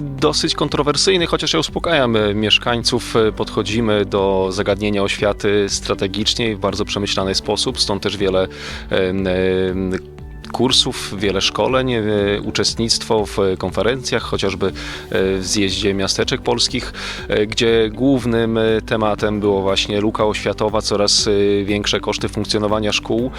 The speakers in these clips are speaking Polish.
dosyć kontrowersyjny, chociaż ja uspokajam mieszkańców. Podchodzimy do zagadnienia oświaty strategicznie i w bardzo przemyślany sposób, stąd też wiele kursów, wiele szkoleń, e, uczestnictwo w konferencjach, chociażby e, w zjeździe miasteczek polskich, e, gdzie głównym tematem było właśnie luka oświatowa, coraz większe koszty funkcjonowania szkół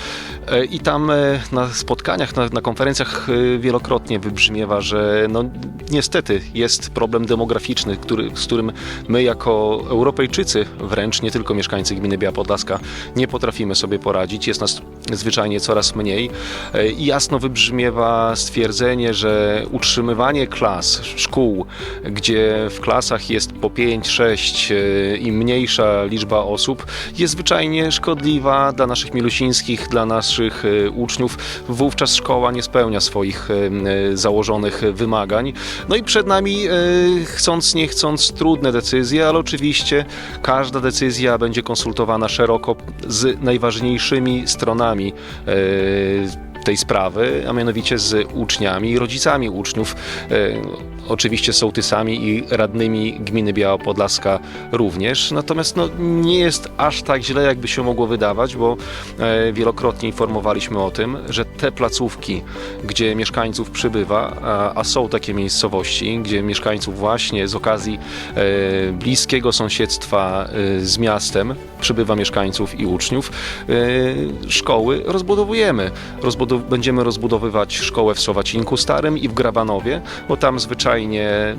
i tam na spotkaniach, na, na konferencjach wielokrotnie wybrzmiewa, że no, niestety jest problem demograficzny, który, z którym my jako Europejczycy, wręcz nie tylko mieszkańcy gminy Biała Podlaska, nie potrafimy sobie poradzić. Jest nas zwyczajnie coraz mniej. E, I jasno wybrzmiewa stwierdzenie, że utrzymywanie klas, szkół, gdzie w klasach jest po 5-6 e, i mniejsza liczba osób, jest zwyczajnie szkodliwa dla naszych milusińskich, dla naszych e, uczniów. Wówczas szkoła nie spełnia swoich założonych wymagań. No i przed nami, chcąc nie chcąc, trudne decyzje, ale oczywiście każda decyzja będzie konsultowana szeroko z najważniejszymi stronami e, tej sprawy, a mianowicie z uczniami i rodzicami uczniów, e, oczywiście sołtysami i radnymi gminy Biała Podlaska również. Natomiast no, nie jest aż tak źle, jakby się mogło wydawać, bo e, wielokrotnie informowaliśmy o tym, że te placówki, gdzie mieszkańców przybywa, a, są takie miejscowości, gdzie mieszkańców właśnie z okazji e, bliskiego sąsiedztwa e, z miastem przybywa mieszkańców i uczniów, szkoły rozbudowujemy. Rozbudow- będziemy rozbudowywać szkołę w Słowacinku Starym i w Grabanowie, bo tam zwyczajnie fajnie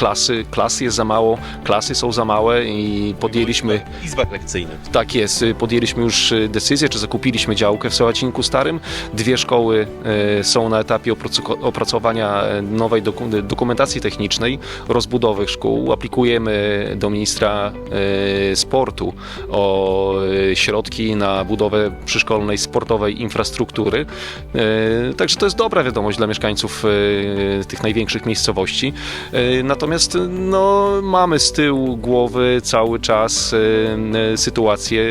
klasy, klas jest za mało, klasy są za małe i podjęliśmy izbach lekcyjnych. tak jest, y, podjęliśmy już y, decyzję, czy zakupiliśmy działkę w Sołacinku Starym. Dwie szkoły y, są na etapie opracowania nowej doku- dokumentacji technicznej, rozbudowy szkół. Aplikujemy do ministra sportu o środki na budowę przyszkolnej sportowej infrastruktury. Także to jest dobra wiadomość dla mieszkańców tych największych miejscowości. Y, Natomiast no, mamy z tyłu głowy cały czas y, y, sytuację,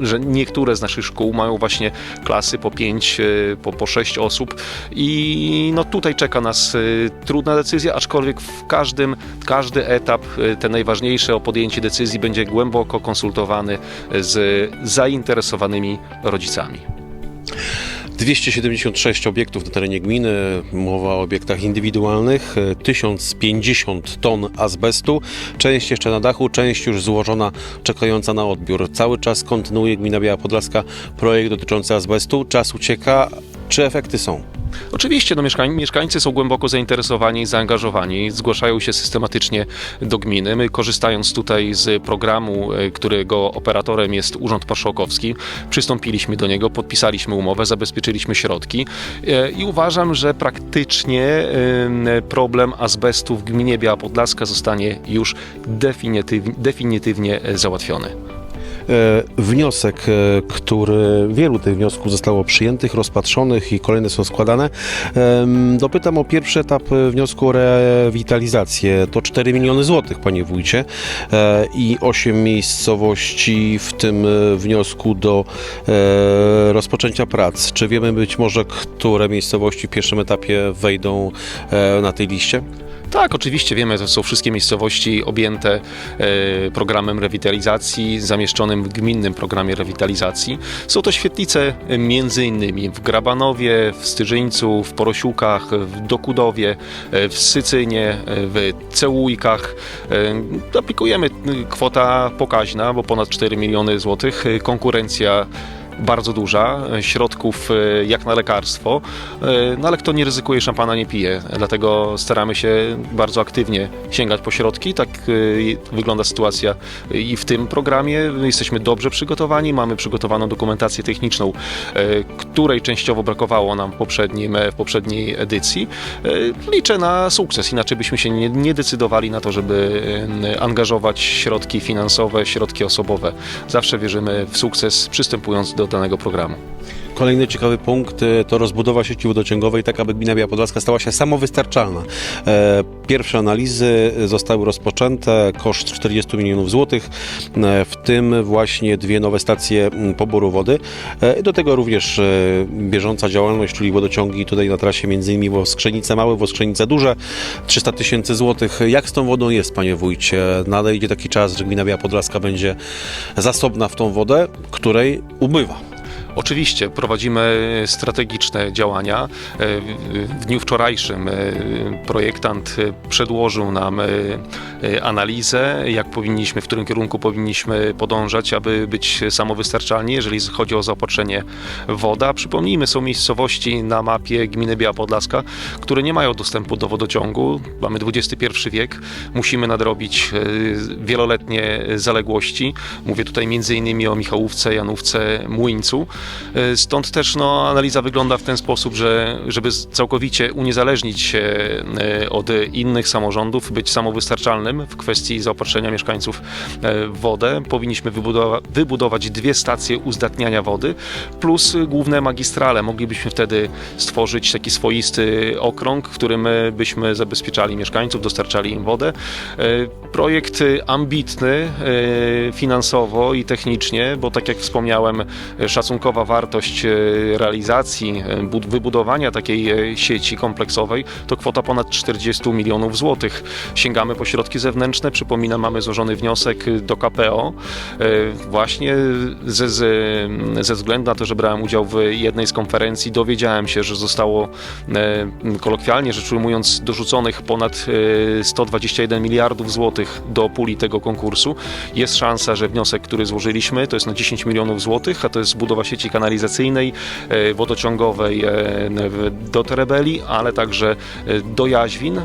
y, że niektóre z naszych szkół mają właśnie klasy po 5, po, po 6 osób i no, tutaj czeka nas y, trudna decyzja, aczkolwiek w każdym, każdy etap, y, te najważniejsze o podjęcie decyzji będzie głęboko konsultowany z zainteresowanymi rodzicami. 276 obiektów na terenie gminy, mowa o obiektach indywidualnych, e, 1050 ton azbestu, część jeszcze na dachu, część już złożona, czekająca na odbiór. Cały czas kontynuuje gmina Biała Podlaska projekt dotyczący azbestu. Czas ucieka. Czy efekty są? Oczywiście no, mieszkań, mieszkańcy są głęboko zainteresowani i zaangażowani, zgłaszają się systematycznie do gminy. My korzystając tutaj z programu, e, którego operatorem jest Urząd Marszałkowski, przystąpiliśmy do niego, podpisaliśmy umowę, zabezpieczyliśmy środki e, i uważam, że praktycznie problem azbestu w gminie Biała Podlaska zostanie już definityw, definitywnie e, załatwiony. E, Wniosek, e, który wielu tych wniosków zostało przyjętych, rozpatrzonych i kolejne są składane. Dopytam o pierwszy etap e, wniosku o rewitalizację. To 4 miliony złotych, panie wójcie, i 8 miejscowości w tym wniosku do rozpoczęcia prac. Czy wiemy być może, które miejscowości w pierwszym etapie wejdą na tej liście? Tak, oczywiście wiemy, to są wszystkie miejscowości objęte e, programem rewitalizacji, zamieszczonym w gminnym programie rewitalizacji. Są to świetlice e, między innymi w Grabanowie, w Styżyńcu, w Porosiukach, w Dokudowie, e, w Sycynie, w Cełujkach. Aplikujemy kwota pokaźna, bo ponad 4 miliony złotych. Konkurencja bardzo duża, e, środków e, jak na lekarstwo, e, no ale kto nie ryzykuje, szampana nie pije. Dlatego staramy się bardzo aktywnie sięgać po środki. Tak wygląda sytuacja i w tym programie. Jesteśmy dobrze przygotowani, mamy przygotowaną dokumentację techniczną, której częściowo brakowało nam w, poprzednim, w poprzedniej edycji. Liczę na sukces, inaczej byśmy się nie, nie decydowali na to, żeby angażować środki finansowe, środki osobowe. Zawsze wierzymy w sukces, przystępując do danego programu. Kolejny ciekawy punkt e, to rozbudowa sieci wodociągowej, tak aby gmina Biała Podlaska stała się samowystarczalna. E, Pierwsze analizy zostały rozpoczęte, koszt 40 milionów złotych, e, w tym właśnie dwie nowe stacje poboru wody. E, Do tego również e, bieżąca działalność, czyli wodociągi tutaj na trasie m.in. Woskrzenice Małe, Woskrzenice Duże, 300 tysięcy złotych. Jak z tą wodą jest, panie wójcie? Nadejdzie taki czas, że gmina Biała Podlaska będzie zasobna w tą wodę, której ubywa. Oczywiście prowadzimy strategiczne działania. E, W dniu wczorajszym e, projektant e, przedłożył nam analizę, jak powinniśmy, w którym kierunku powinniśmy podążać, aby być samowystarczalni, jeżeli chodzi o zaopatrzenie w wodę. Przypomnijmy, są miejscowości na mapie gminy Biała Podlaska, które nie mają dostępu do wodociągu. Mamy XXI wiek, musimy nadrobić wieloletnie zaległości. Mówię tutaj m.in. o Michałówce, Janówce, Młyńcu. E, Stąd też no, analiza wygląda w ten sposób, że żeby całkowicie uniezależnić się e, od innych samorządów, być samowystarczalnym w kwestii zaopatrzenia mieszkańców e, w wodę, powinniśmy wybudowa- wybudować dwie stacje uzdatniania wody plus główne magistrale. Moglibyśmy wtedy stworzyć taki swoisty okrąg, w którym byśmy zabezpieczali mieszkańców, dostarczali im wodę. Projekt ambitny finansowo i technicznie, bo tak jak wspomniałem, e, szacunkowa wartość e, realizacji, e, bud- wybudowania takiej e, sieci kompleksowej to kwota ponad 40 milionów złotych. Sięgamy po środki zewnętrzne. Przypominam, mamy złożony wniosek do KPO właśnie ze, ze, względu na to, że brałem udział w jednej z konferencji, dowiedziałem się, że zostało kolokwialnie rzecz ujmując dorzuconych ponad e, 121 miliardów złotych do puli tego konkursu. Jest szansa, że wniosek, który złożyliśmy, to jest na 10 milionów złotych, a to jest budowa sieci kanalizacyjnej, e, wodociągowej e, do Terebeli, ale także e, do Jaźwin.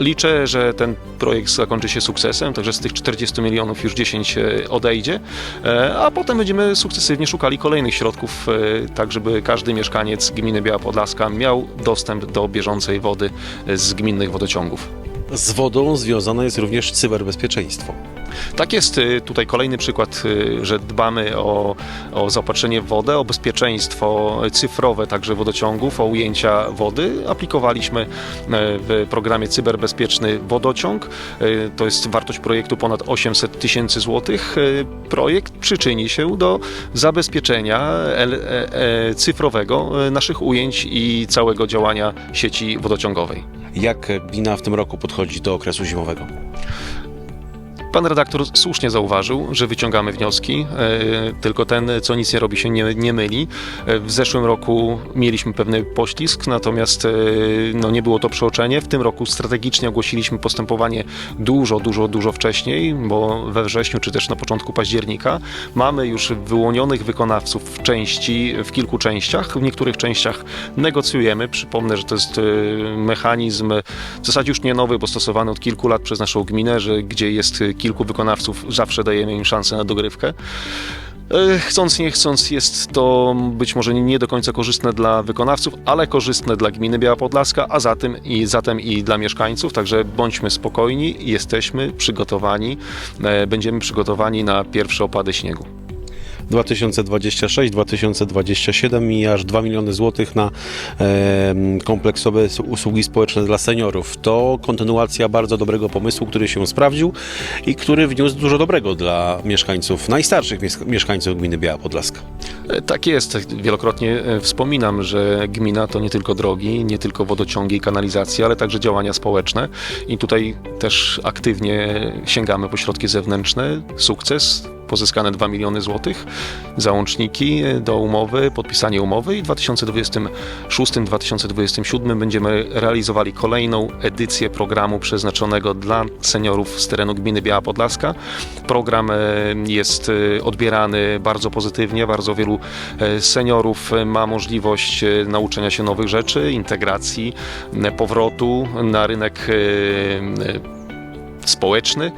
Liczę, że ten projekt zakończy się sukcesem, także z tych 40 milionów już 10 e, odejdzie, a potem będziemy sukcesywnie szukali kolejnych środków, tak żeby każdy mieszkaniec gminy Biała Podlaska miał dostęp do bieżącej wody z gminnych wodociągów. Z wodą związane jest również cyberbezpieczeństwo. Tak jest y, tutaj kolejny przykład, y, że dbamy o, o zaopatrzenie w wodę, o bezpieczeństwo cyfrowe także wodociągów, o ujęcia wody. Aplikowaliśmy e, w programie Cyberbezpieczny Wodociąg. E, To jest wartość projektu ponad 800 tysięcy złotych. E, Projekt przyczyni się do zabezpieczenia cyfrowego naszych ujęć i całego działania sieci wodociągowej. Jak gmina w tym roku podchodzi do okresu zimowego? Pan redaktor słusznie zauważył, że wyciągamy wnioski, e, tylko ten, co nic nie robi, się nie, nie myli. E, W zeszłym roku mieliśmy pewny poślizg, natomiast e, no, nie było to przeoczenie. W tym roku strategicznie ogłosiliśmy postępowanie dużo, dużo, dużo wcześniej, bo we wrześniu czy też na początku października mamy już wyłonionych wykonawców w części, w kilku częściach. W niektórych częściach negocjujemy. Przypomnę, że to jest mechanizm w zasadzie już nie nowy, bo stosowany od kilku lat przez naszą gminę, że gdzie jest kilku wykonawców, zawsze dajemy im szansę na dogrywkę. E, Chcąc, nie chcąc, jest to być może nie do końca korzystne dla wykonawców, ale korzystne dla gminy Biała Podlaska, a zatem i, zatem i dla mieszkańców. Także bądźmy spokojni, jesteśmy przygotowani, e, będziemy przygotowani na pierwsze opady śniegu. 2026-2027 i aż 2 miliony złotych na kompleksowe usługi społeczne dla seniorów. To kontynuacja bardzo dobrego pomysłu, który się sprawdził i który wniósł dużo dobrego dla mieszkańców, najstarszych mies- mieszkańców gminy Biała Podlaska. E, Tak jest. Wielokrotnie e, wspominam, że gmina to nie tylko drogi, nie tylko wodociągi i kanalizacje, ale także działania społeczne. I tutaj też aktywnie sięgamy po środki zewnętrzne. Sukces. Pozyskane 2 miliony złotych, załączniki do umowy, podpisanie umowy i w 2026-2027 będziemy realizowali kolejną edycję programu przeznaczonego dla seniorów z terenu gminy Biała Podlaska. Program e, jest e, odbierany bardzo pozytywnie, bardzo wielu e, seniorów ma możliwość nauczenia się nowych rzeczy, integracji, powrotu na rynek społeczny.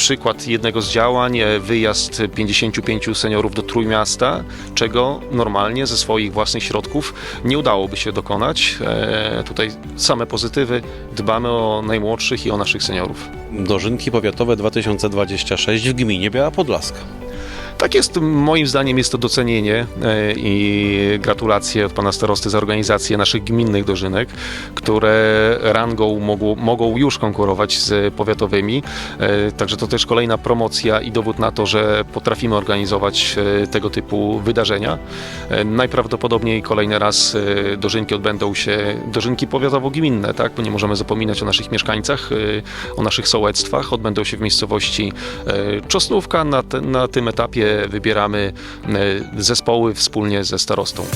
Przykład jednego z działań, e, wyjazd 55 seniorów do Trójmiasta, czego normalnie ze swoich własnych środków nie udałoby się dokonać. E, Tutaj same pozytywy, dbamy o najmłodszych i o naszych seniorów. Dożynki powiatowe 2026 w gminie Biała Podlaska. Tak jest, moim zdaniem jest to docenienie e, i gratulacje od pana starosty za organizację naszych gminnych dożynek, które rangą mogą, mogą już konkurować z powiatowymi. E, Także to też kolejna promocja i dowód na to, że potrafimy organizować e, tego typu wydarzenia. Najprawdopodobniej kolejny raz dożynki odbędą się, dożynki powiatowo-gminne, tak? bo nie możemy zapominać o naszych mieszkańcach, o naszych sołectwach. Odbędą się w miejscowości Czosnówka. Na, te, na tym etapie wybieramy e, zespoły wspólnie ze starostą.